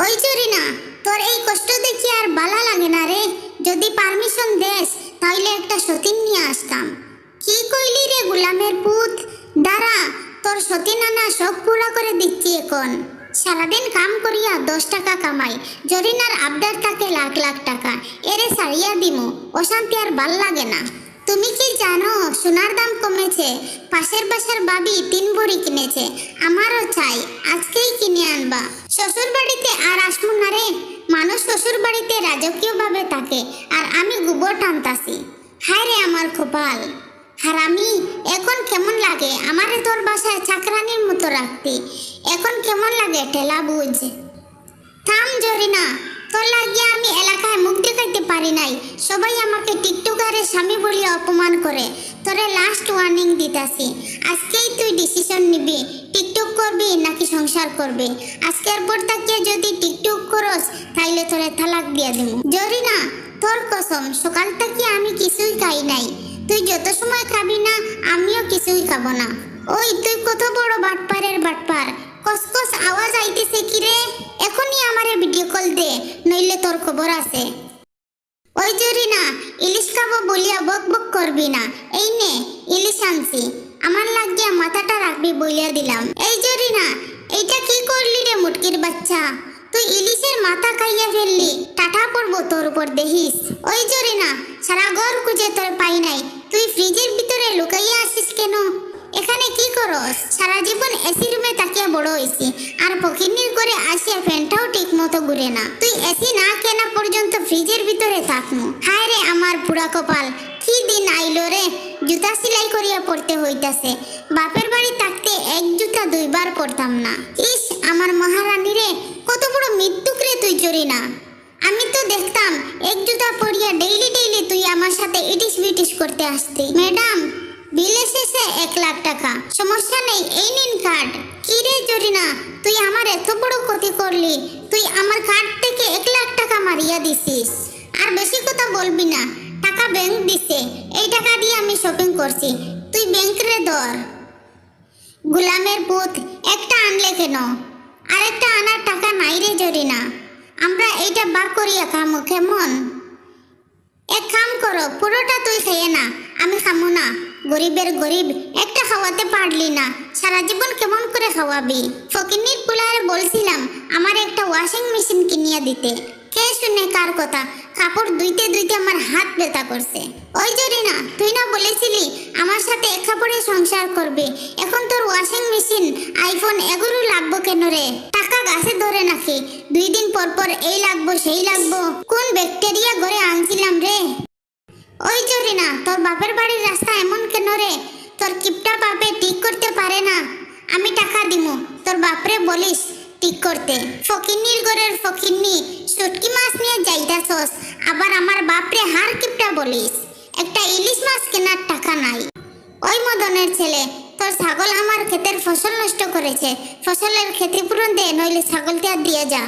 ওই চুরি না তোর এই কষ্ট দেখি আর বালা লাগে না রে। যদি পারমিশন দেস তাহলে একটা সতীন নিয়ে আসতাম। কি কইলি রে গুলামের পুত? দাঁড়া, তোর সতীন আনা সব পুরা করে দিচ্ছি এখন। সারাদিন কাম করিয়া দশ টাকা কামাই, জরিনার আবদার থাকে লাখ লাখ টাকা। এরে সারিয়া দিমু, অশান্তি আর ভালো লাগে না। তুমি কি জানো, সোনার দাম কমেছে, পাশের বাসার বাবি তিন ভরি কিনেছে, আমারও চাই, আজকেই কিনে আনবা। শ্বশুর বাড়িতে আর আসমু না রে, মানুষ শ্বশুর বাড়িতে রাজকীয় ভাবে থাকে, আর আমি গোবর টানতাছি। হায় রে আমার কপাল। আমি এখন কেমন লাগে, আমারে তোর বাসায় চাকরানির মতো রাখতে? এখন কেমন লাগে ঠেলা বুঝ? থাম জরিনা, তোর লাগিয়ে আমি এলাকায় মুখ দেখাইতে পারি নাই, সবাই আমাকে টিকটকারের স্বামী বলে অপমান করে। তোরে লাস্ট ওয়ার্নিং দিতাছি। আজকেই তুই ডিসিশন নিবি। টিকটক করবি নাকি সংসার করবি? আজকের পর তাকিয়ে যদি টিকটক করস, তাইলে তোরে তালাক দিয়া দিব জরিনা তোর কসম, সকাল থেকে আমি কিছুই খাই নাই। তুই যত সময় খাবি না, আমিও কিছুই খাব না। ওই, তুই কত বড় বাটপারের বাটপার। কসকস আওয়াজ আইতেছে কি রে এখনই আমারে ভিডিও কল দে, নইলে তোর খবর আছে। জরি না ইলিশ খাব বলিয়া বক বক করবি না। এই নে, ইলিশ আনছি। আমার লাগিয়া মাথাটা রাখবি বলিয়া দিলাম। এই জরি না এইটা কি করলি রে মুটকির বাচ্চা? তুই ইলিশের মাথা খাইয়া ফেললি। টাটা পড়ব তোর উপর দেখিস। ওই জরি না সারা ঘর খুঁজে তোর পাই নাই। তুই ফ্রিজের ভিতরে লুকাইয়া আসিস কেন? করস সারা জীবন এসি রুমে তাকিয়া বড় হইছি। আর পকিনির করে আসিয়া ফ্যানটাও ঠিক মতো ঘুরে না। তুই এসি না কেনা পর্যন্ত ফ্রিজের ভিতরে থাকমু। হায় রে আমার পুরা কপাল, কি দিন আইলো রে? জুতা সেলাই করিয়া পড়তে হইতাছে। বাপের বাড়ি থাকতে এক জুতা দুইবার পড়তাম না। ইস, আমার মহারানী রে, কত বড় মৃত্যুক রে তুই চুরি না। আমি তো দেখতাম, এক জুতা পরিয়া ডেইলি ডেইলি তুই আমার সাথে ইটিস বিটিস করতে আসতি। ম্যাডাম বিল এসেছে এক লাখ টাকা। সমস্যা নেই, এই নিন কার্ড কি রে জরিনা, তুই আমার এত বড় ক্ষতি করলি, তুই আমার কার্ড থেকে এক লাখ টাকা মারিয়া দিছিস। আর বেশি কথা বলবি না, টাকা ব্যাংক দিছে, এই টাকা দিয়ে আমি শপিং করছি, তুই ব্যাংক রে ধর। গুলামের পুত, একটা আনলে কেন? আরেকটা আনার টাকা নাই রে জরিনা, আমরা এইটা বার করিয়া খামো কেমন? এক কাম করো, পুরোটা তুই খেয়ে না, আমি খামো না। গরিবের গরিব, একটা খাওয়াতে পারলি না। সারা জীবন কেমন করে খাওয়াবি? ফকিনির পুলারে বলছিলাম, আমার একটা ওয়াশিং মেশিন কিনিয়া দিতে। কে শুনে কার কথা? কাপড় ধুইতে ধুইতে আমার হাত ব্যথা করছে। ওই জরি না তুই না বলেছিলি আমার সাথে এক কাপড়ে সংসার করবে। এখন তোর ওয়াশিং মেশিন আইফোন এগুলো লাগবো কেন রে? টাকা গাছে ধরে নাকি? দুই দিন পর পর এই লাগবো, সেই লাগবো। কোন ব্যাকটেরিয়া ঘরে আনছিলাম রে? ওই জরি না তোর বাপের বাড়ির রাস্তা কেন রে তোর কিপটা বাপে ঠিক করতে পারে না। আমি টাকা দিমু, তোর বাপরে বলিস ঠিক করতে। ফকিন্নির ঘরের ফকিন্নি, শুটকি মাছ নিয়ে যাইতাছস, আবার আমার বাপরে হার কিপটা বলিস। একটা ইলিশ মাছ কেনার টাকা নাই। ওই মদনের ছেলে, তোর ছাগল আমার ক্ষেতের ফসল নষ্ট করেছে। ফসলের ক্ষতিপূরণ দে, নইলে ছাগলকে আর দিয়ে যা।